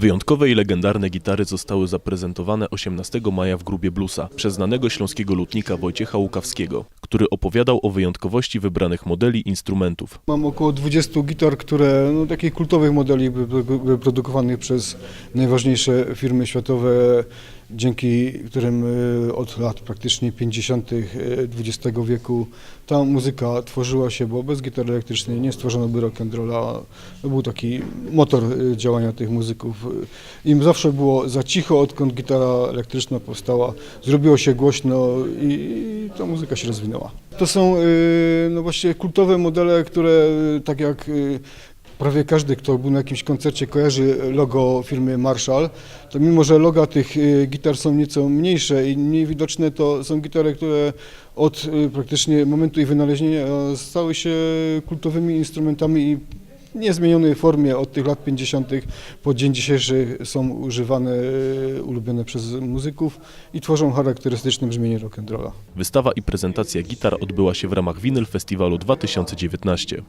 Wyjątkowe i legendarne gitary zostały zaprezentowane 18 maja w Grubie Bluesa przez znanego śląskiego lutnika Wojciecha Łukawskiego, który opowiadał o wyjątkowości wybranych modeli instrumentów. Mam około 20 gitar, które, no, takich kultowych modeli wyprodukowanych przez najważniejsze firmy światowe, dzięki którym y, od lat praktycznie 50. y, XX wieku ta muzyka tworzyła się, bo bez gitar elektrycznej nie stworzono by rock'n'rolla. To był taki motor y, działania tych muzyków. Y, Im zawsze było za cicho, odkąd gitara elektryczna powstała, zrobiło się głośno i, ta muzyka się rozwinęła. To są y, no właśnie kultowe modele, które y, tak jak y, prawie każdy, kto był na jakimś koncercie, kojarzy logo firmy Marshall, to mimo, że loga tych gitar są nieco mniejsze i mniej widoczne, to są gitary, które od praktycznie momentu ich wynalezienia stały się kultowymi instrumentami i niezmienionej formie od tych lat 50. po dzień dzisiejszy są używane, y, ulubione przez muzyków i tworzą charakterystyczne brzmienie rock'n'rolla. Wystawa i prezentacja gitar odbyła się w ramach Winyl Festiwalu 2019.